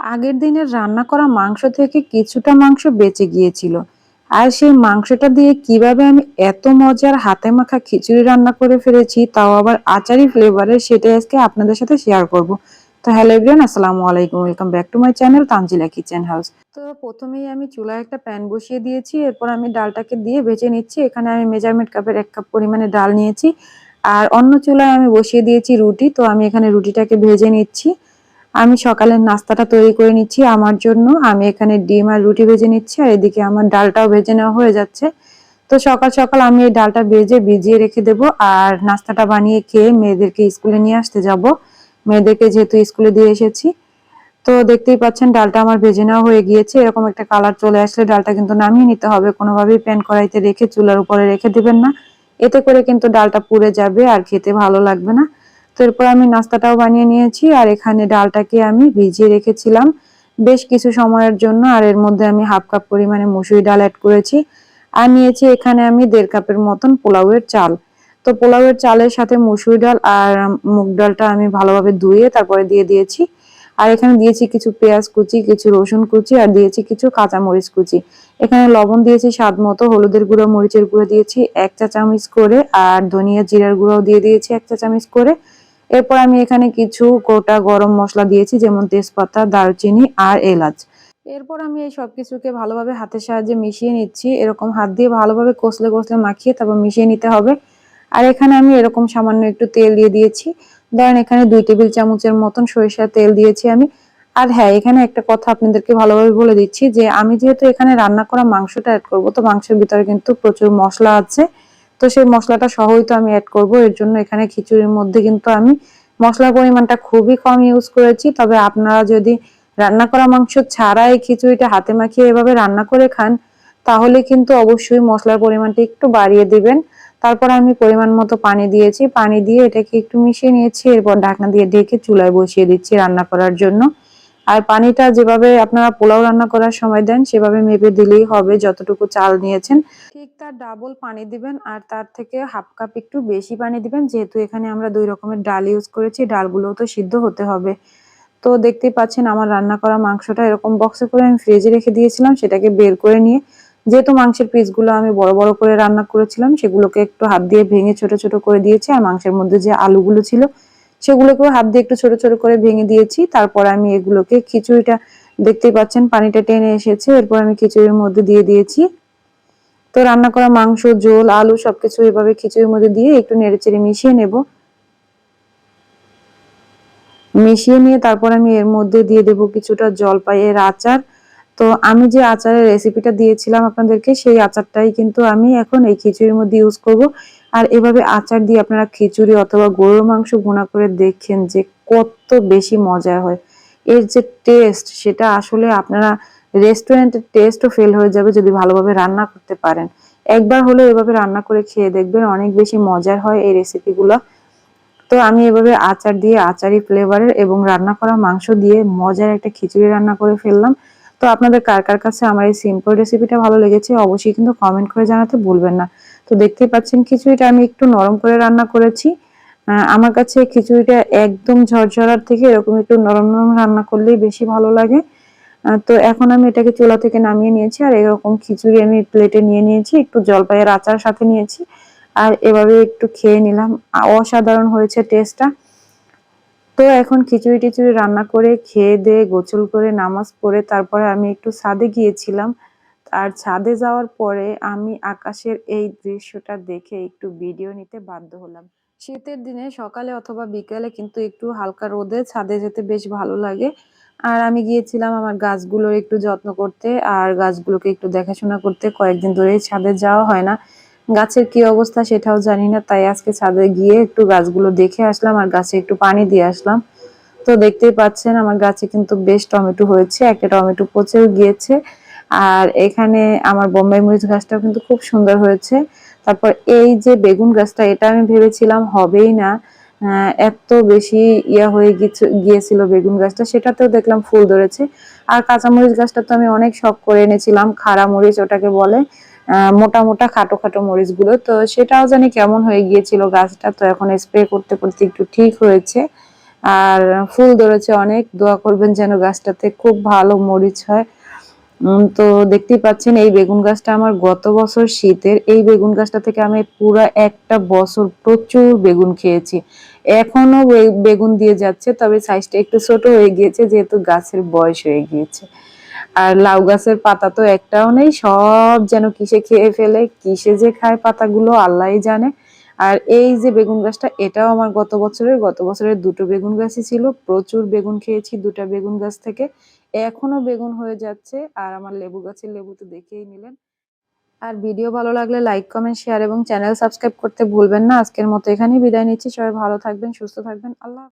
আগের দিনের রান্না করা মাংস থেকে কিছুটা মাংস বেঁচে গিয়েছিল। আর সেই মাংসটা দিয়ে কীভাবে আমি এত মজার হাতে মাখা খিচুড়ি রান্না করে ফেলেছি, তাও আবার আচারি ফ্লেভারের সেটাই আজকে আপনাদের সাথে শেয়ার করব। তো হ্যালো এভরিওয়ান আসসালামু আলাইকুম welcome back to my channel Tanzila kitchen house তো প্রথমেই আমি চুলায় একটা প্যান বসিয়ে দিয়েছি, এরপর আমি ডালটাকে দিয়ে ভেজে নিচ্ছি। এখানে আমি মেজারমেন্ট কাপের এক কাপ পরিমাণে ডাল নিয়েছি। আর অন্য চুলায় আমি বসিয়ে দিয়েছি রুটি, তো আমি এখানে রুটিটাকে ভেজে নিচ্ছি। আমি সকালের নাস্তাটা তৈরি করে নিচ্ছি আমার জন্য। আমি এখানে ডিম আর রুটি ভেজে নিচ্ছি আর এদিকে আমার ডালটাও ভেজে নেওয়া হয়ে যাচ্ছে। তো সকাল সকাল আমি এই ডালটা ভেজে ভিজিয়ে রেখে দেব আর নাস্তাটা বানিয়ে খেয়ে মেয়েদেরকে স্কুলে নিয়ে আসতে যাব। মেয়েদেরকে যেহেতু স্কুলে দিয়ে এসেছি, তো দেখতেই পাচ্ছেন ডালটা আমার ভেজে নেওয়া হয়ে গিয়েছে। এরকম একটা কালার চলে আসলে ডালটা কিন্তু নামিয়ে নিতে হবে। কোনোভাবেই প্যান কড়াইতে রেখে চুলার উপরে রেখে দিবেন না। এতে করে কিন্তু ডালটা পুড়ে যাবে আর খেতে ভালো লাগবে না। তো এরপর আমি নাস্তাটাও বানিয়ে নিয়েছি, আর এখানে ডালটাকে আমি ভিজিয়ে রেখেছিলাম বেশ কিছু সময়ের জন্য, আর এর মধ্যে আমি হাফ কাপ পরিমাণে মুসুরি ডাল অ্যাড করেছি। আর নিয়েছি এখানে আমি দেড় কাপের মতন পোলাওয়ের চাল। তো পোলাওয়ের চালের সাথে মুসুরি ডাল আর মুগ ডালটা আমি ভালোভাবে ধুয়ে তারপরে দিয়ে দিয়েছি। আর এখানে দিয়েছি কিছু পেঁয়াজ কুচি, কিছু রসুন কুচি, আর দিয়েছি কিছু কাঁচা মরিচ কুচি। এখানে লবণ দিয়েছি স্বাদ মতো, হলুদের গুঁড়ো, মরিচের গুঁড়ো দিয়েছি এক চা চামচ করে, আর ধনিয়া জিরার গুঁড়ো দিয়ে দিয়েছি এক চা চামচ করে। এরপর আমি এখানে কিছু গোটা গরম মশলা দিয়েছি, যেমন তেজপাতা, দারচিনি আর এলাচ। এরপর আমি এই সব কিছুকে ভালোভাবে হাতের সাহায্যে মিশিয়ে নিচ্ছি। এরকম হাত দিয়ে ভালোভাবে কষলে কষলে মাখিয়ে তারপর মিশিয়ে নিতে হবে। আর এখানে আমি এরকম সামান্য একটু তেল দিয়ে দিয়েছি। ধরেন এখানে দুই টেবিল চামচের মতন সরিষার তেল দিয়েছি আমি। আর হ্যাঁ এখানে একটা কথা আপনাদেরকে ভালোভাবে বলে দিচ্ছি যে, আমি যেহেতু এখানে রান্না করা মাংসটা অ্যাড করব, তো মাংসের ভিতরে কিন্তু প্রচুর মশলা আছে। তো সেই মশলাটা সহই তো আমি অ্যাড করব। এর জন্য এখানে খিচুড়ির মধ্যে কিন্তু আমি মশলার পরিমাণটা খুবই কম ইউজ করেছি। তবে আপনারা যদি রান্না করা মাংস ছাড়া এই খিচুড়িটা হাতে মাখিয়ে এভাবে রান্না করে খান, তাহলে কিন্তু অবশ্যই মশলার পরিমাণটা একটু বাড়িয়ে দিবেন। তারপর আমি পরিমাণ মতো পানি দিয়েছি। পানি দিয়ে এটাকে একটু মিশিয়ে নিয়েছি। এরপর ঢাকনা দিয়ে ঢেকে চুলায় বসিয়ে দিচ্ছি রান্না করার জন্য। আর পানিটা যেভাবে আপনারা পোলাও রান্না করার সময় দেন, সেভাবে মেপে দিলেই হবে, যতটুকু চাল নিয়েছেন। ঠিক তার ডাবল পানি দিবেন, আর তার থেকে হাফ কাপ একটু বেশি পানি দিবেন, যেহেতু এখানে আমরা দুই রকমের ডাল ইউজ করেছি, ডালগুলোও তো সিদ্ধ হতে হবে। তো দেখতেই পাচ্ছেন আমার রান্না করা মাংসটা এরকম বক্সে করে আমি ফ্রিজে রেখে দিয়েছিলাম, সেটাকে বের করে নিয়ে যেহেতু মাংসের পিসগুলো আমি বড় বড় করে রান্না করেছিলাম, সেগুলোকে একটু হাত দিয়ে ভেঙে ছোট ছোট করে দিয়েছি, আর মাংসের মধ্যে যে আলুগুলো ছিল সেগুলোকেও হাত দিয়ে একটু ছোট ছোট করে ভেঙে দিয়েছি। তারপর আমি এগুলোকে খিচুড়িটা দেখতেই পাচ্ছেন, পানিটা টেনে এসেছে। এরপর আমি খিচুড়ির মধ্যে দিয়ে দিয়েছি। তো রান্না করা মাংস, ঝোল, আলু সবকিছু এভাবে খিচুড়ির মধ্যে দিয়ে একটু নেড়েচেড়ে মিশিয়ে নেব। মিশিয়ে নিয়ে তারপর আমি এর মধ্যে দিয়ে দেব কিছুটা জলপাইয়ের আচার। তো আমি যে আচারের রেসিপিটা দিয়েছিলাম আপনাদেরকে, সেই আচারটাই কিন্তু আমি এখন এই খিচুড়ির মধ্যে ইউজ করব। আর এভাবে আচার দিয়ে আপনারা খিচুড়ি অথবা গরুর মাংস ভুনা করে দেখেন যে কত বেশি মজা হয়। এর যে টেস্ট সেটা আসলে আপনারা রেস্টুরেন্টের টেস্টও ফেল হয়ে যাবে যদি ভালোভাবে রান্না করতে পারেন। একবার হলেও এভাবে রান্না করে খেয়ে দেখবেন অনেক বেশি মজার হয় এই রেসিপিগুলো তো আমি এভাবে আচার দিয়ে, আচারি ফ্লেভারের এবং রান্না করা মাংস দিয়ে মজার একটা খিচুড়ি রান্না করে ফেললাম। তো আপনাদের কার কার কাছে আমার এই সিম্পল রেসিপিটা ভালো লেগেছে অবশ্যই কিন্তু কমেন্ট করে জানাতে ভুলবেন না। তো দেখতেই পাচ্ছেন, খিচুড়িটা আমি একটু নরম করে রান্না করেছি। আমার কাছে খিচুড়িটা একদম ঝরঝরার থেকে এরকম একটু নরম নরম রান্না করলেই বেশি ভালো লাগে। তো এখন আমি এটাকে চুলা থেকে নামিয়ে নিয়েছি আর এরকম খিচুড়ি আমি প্লেটে নিয়ে নিয়েছি, একটু জলপাইয়ের আচার সাথে নিয়েছি। আর এভাবে একটু খেয়ে নিলাম। অসাধারণ হয়েছে টেস্টটা তো এখন খিচুড়ি টিচুড়ি রান্না করে খেয়ে দিয়ে গোসল করে নামাজ পড়ে তারপরে আমি একটু সাদে গিয়েছিলাম। আর ছাদে যাওয়ার পরে আমি আকাশের এই দৃশ্যটা দেখে একটু ভিডিও নিতে বাধ্য হলাম। শীতের দিনে সকালে অথবা বিকালে কিন্তু একটু হালকা রোদে ছাদে যেতে বেশ ভালো লাগে। আর আমি গিয়েছিলাম আমার গাছগুলোর একটু যত্ন করতে আর গাছগুলোকে একটু দেখাশোনা করতে। কয়েকদিন ধরে ছাদে যাওয়া হয় না। গাছের কি অবস্থা সেটাও জানি না, তাই আজকে ছাদে গিয়ে একটু গাছগুলো দেখে আসলাম আর গাছে একটু পানি দিয়ে আসলাম। তো দেখতেই পাচ্ছেন আমার গাছে কিন্তু বেশ টমেটো হয়েছে, একটা টমেটো পচেও গিয়েছে। আর এখানে আমার বোম্বাই মরিচ গাছটাও কিন্তু খুব সুন্দর হয়েছে। তারপর এই যে বেগুন গাছটা, এটা আমি ভেবেছিলাম হবেই না। এত বেশি ইয়া হয়ে গিয়েছিল বেগুন গাছটা, সেটাতেও দেখলাম ফুল ধরেছে। আর কাঁচামরিচ গাছটা তো আমি অনেক শখ করে এনেছিলাম, খাড়া মরিচ ওটাকে বলে মোটা মোটা খাটো খাটো মরিচগুলো তো সেটাও জানি কেমন হয়ে গিয়েছিল গাছটা, তো এখন স্প্রে করতে করতে একটু ঠিক হয়েছে। আর ফুল ধরেছে অনেক, দোয়া করবেন যেন গাছটাতে খুব ভালো মরিচ হয়। তো দেখতেই পাচ্ছেন, এই বেগুন গাছটা আমার গত বছর শীতের, এই বেগুন গাছটা থেকে আমি পুরো একটা বছর প্রচুর বেগুন খেয়েছি। এখনও বেগুন দিয়ে যাচ্ছে, তবে সাইজটা একটু ছোট হয়ে গিয়েছে, যেহেতু গাছের বয়স হয়ে গিয়েছে। আর লাউ গাছের পাতা তো একটাও নেই, সব যেন কিসে খেয়ে ফেলে, কিসে যে খায় পাতাগুলো, আল্লাহই জানে। আর এই যে বেগুন গাছটা, এটাও আমার গত বছরের গত বছরের দুটো বেগুন গাছই ছিল, প্রচুর বেগুন খেয়েছি দুটো বেগুন গাছ থেকে। এখনও বেগুন হয়ে যাচ্ছে আর আমার লেবু গাছের লেবু তো দেখেই নিলেন। আর ভিডিও ভালো লাগলে লাইক, কমেন্ট, শেয়ার এবং চ্যানেল সাবস্ক্রাইব করতে ভুলবেন না। আজকের মতো এখানেই বিদায় নিচ্ছি। সবাই ভালো থাকবেন, সুস্থ থাকবেন। আল্লাহ।